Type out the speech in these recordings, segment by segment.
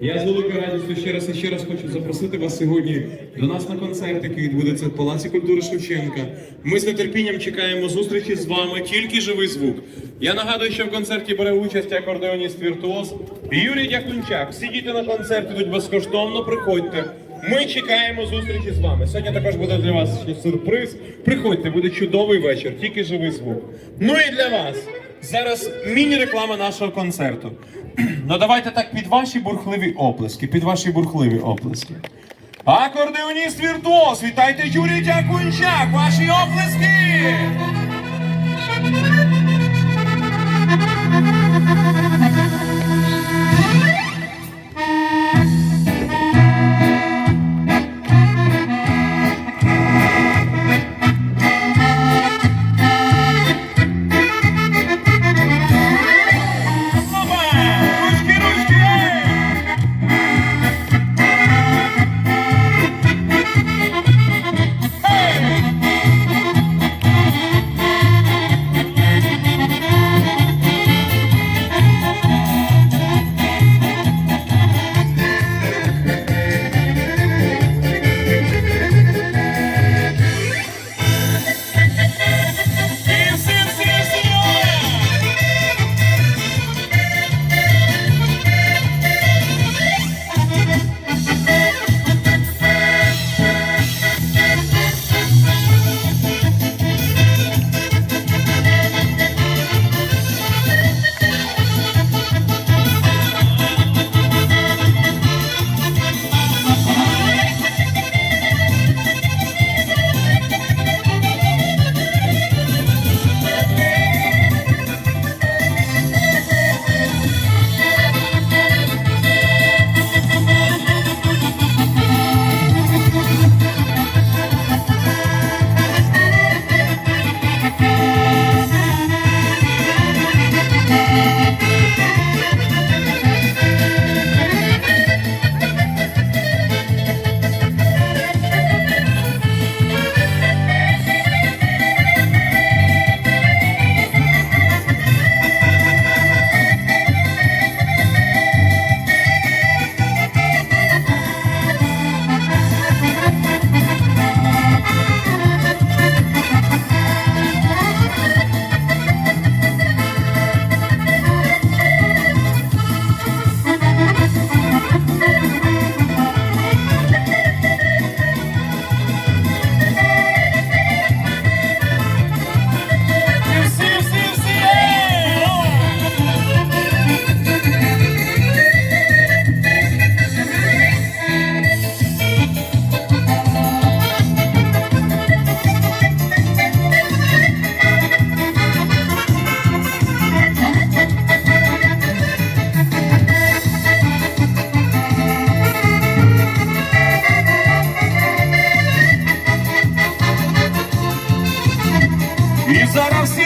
Я з великою радістю ще раз і ще раз хочу запросити вас сьогодні до нас на концерт, який відбудеться в Палаці культури Шевченка. Ми з нетерпінням чекаємо зустрічі з вами, тільки живий звук. Я нагадую, що в концерті бере участь акордеоніст віртуоз Юрій Дякунчак. Всі на концерт ідуть безкоштовно, приходьте. Ми чекаємо зустрічі з вами. Сьогодні також буде для вас ще сюрприз. Приходьте, буде чудовий вечір, тільки живий звук. Ну і для вас зараз міні-реклама нашого концерту. Ну давайте так під ваші бурхливі оплески, під ваші бурхливі оплески. Акордеоніст віртуоз, вітайте Юрій Дякунчак, ваші оплески! Зараз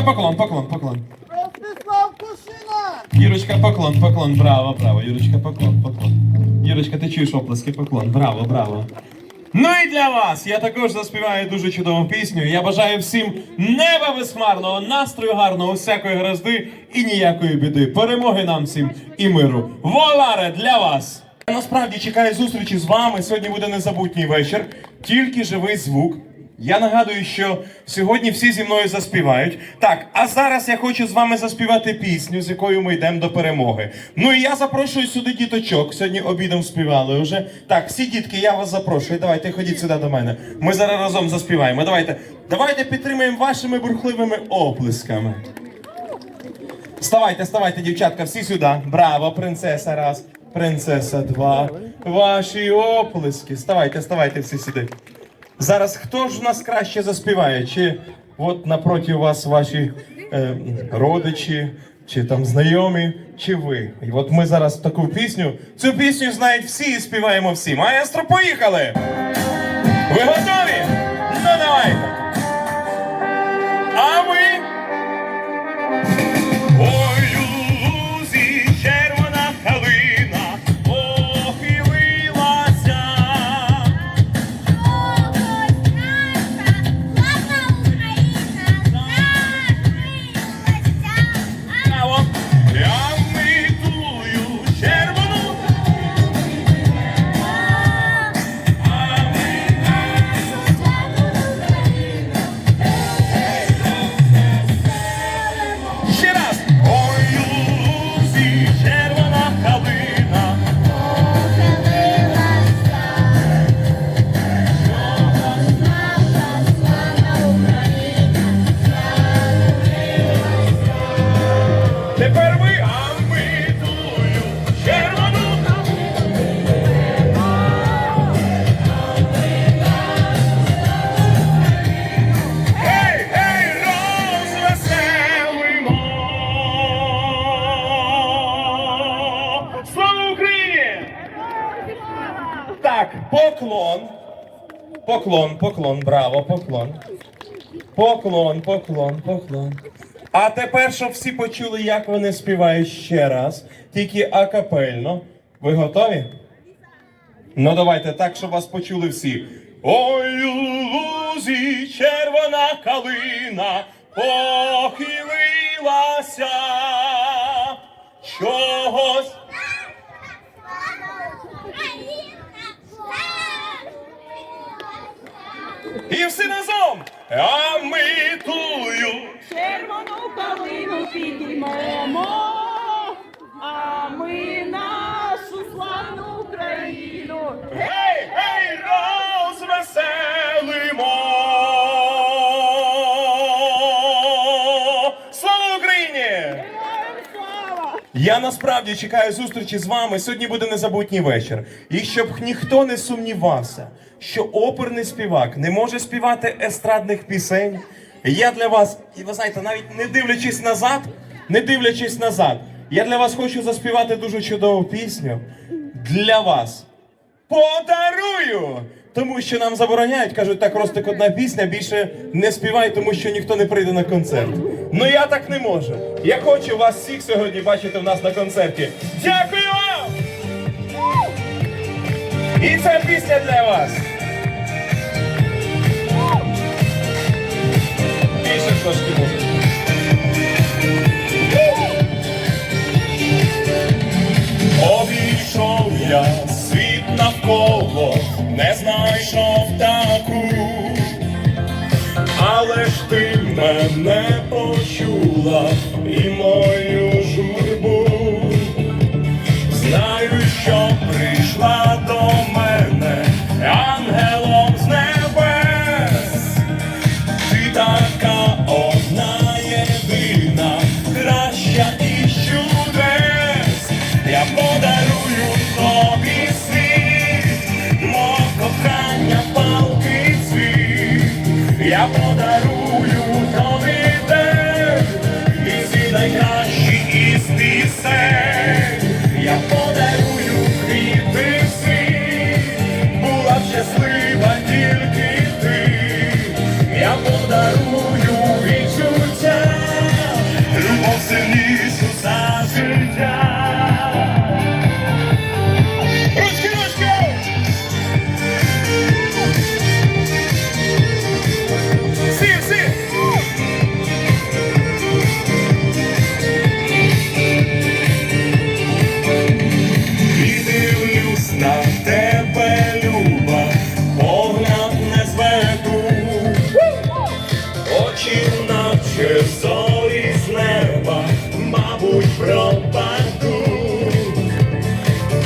Юрочка, поклон, поклон, поклон. Ростислав Кушина! Юрочка, поклон, поклон, браво, браво. Юрочка, поклон, поклон. Юрочка, ти чуєш оплески, поклон, браво, браво. Ну і для вас я також заспіваю дуже чудову пісню. Я бажаю всім неба безхмарного, настрою гарного, всякої грозди і ніякої біди. Перемоги нам всім і миру. Воларе для вас! Я насправді чекаю зустрічі з вами. Сьогодні буде незабутній вечір, тільки живий звук. Я нагадую, що сьогодні всі зі мною заспівають. Так, а зараз я хочу з вами заспівати пісню, з якою ми йдемо до перемоги. Ну і я запрошую сюди діточок. Сьогодні обідом співали вже. Так, всі дітки, я вас запрошую. Давайте ходіть сюди до мене. Ми зараз разом заспіваємо. Давайте, давайте підтримаємо вашими бурхливими оплесками. Вставайте, вставайте, дівчатка, всі сюди. Браво, принцеса, раз. Принцеса 2. Ваші оплески. Ставайте, ставайте всі сюди. Зараз хто ж у нас краще заспіває? Чи от напроти вас ваші е, родичі, чи там знайомі, чи ви? І от ми зараз таку пісню. Цю пісню знають всі і співаємо всі. Маестро, поїхали! Ви готові? Поклон, поклон, браво, поклон. Поклон, поклон, поклон. А тепер, щоб всі почули, як вони співають ще раз, тільки акапельно. Ви готові? Ну давайте так, щоб вас почули всі. Ой, лузі червона калина похилилася. Чогось. І всі разом. А ми тую. Червону калину підіймемо, а ми Я насправді чекаю зустрічі з вами. Сьогодні буде незабутній вечір. І щоб ніхто не сумнівався, що оперний співак не може співати естрадних пісень. Я для вас, і ви знаєте, навіть не дивлячись назад, не дивлячись назад, я для вас хочу заспівати дуже чудову пісню для вас. Подарую! Тому що нам забороняють, кажуть, так Ростик одна пісня, більше не співай, тому що ніхто не прийде на концерт. Ну я так не можу. Я хочу вас всіх сьогодні бачити в нас на концерті. Дякую вам! І ця пісня для вас. Більше трошки музики. Обійшов я світ навколо, не знайшов таку, але ж ти мене почула і мою я подарую новий день, і всі найкращі істи сень, я подарую квіти всі, була б щаслива тільки ти, я подарую відчуття, любов сильнішу за життя. наче зорі з неба, мабуть, пропаду.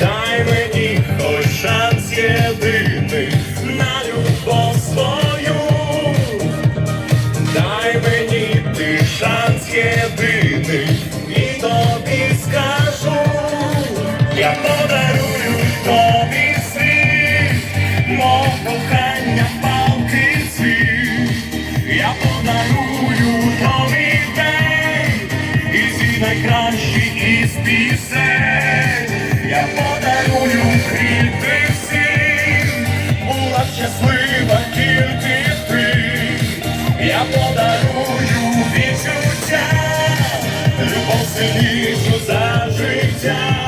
Дай мені хоч шанс єдиний на любов свою. Дай мені ти шанс єдиний, і тобі скажу, я подарую тобі світ, мого. кохання. Любов за життя.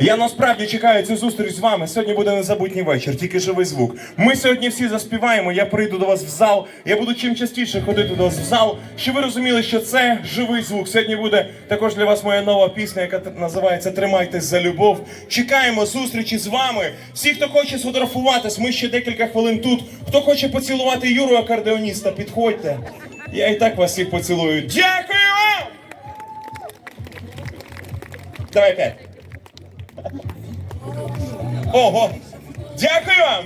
Я насправді чекаю цю зустріч з вами. Сьогодні буде незабутній вечір, тільки живий звук. Ми сьогодні всі заспіваємо. Я прийду до вас в зал. Я буду чим частіше ходити до вас в зал, щоб ви розуміли, що це живий звук. Сьогодні буде також для вас моя нова пісня, яка називається Тримайтесь за любов. Чекаємо зустрічі з вами. Всі, хто хоче сфотографуватись, ми ще декілька хвилин тут. Хто хоче поцілувати Юру акордеоніста, підходьте. Я і так вас всіх поцілую. Дякую вам! Давай п'ять. Ого! Дякую вам!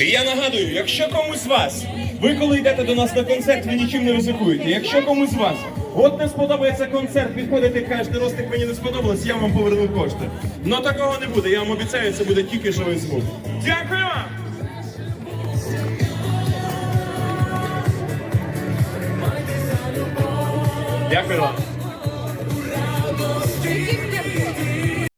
І я нагадую, якщо комусь з вас, ви коли йдете до нас на концерт, ви нічим не ризикуєте. Якщо комусь з вас, от не сподобається концерт, підходите, кажете, Ростик, мені не сподобалось, я вам поверну кошти. Ну такого не буде, я вам обіцяю, це буде тільки живий звук. Дякую вам! Дякую вам.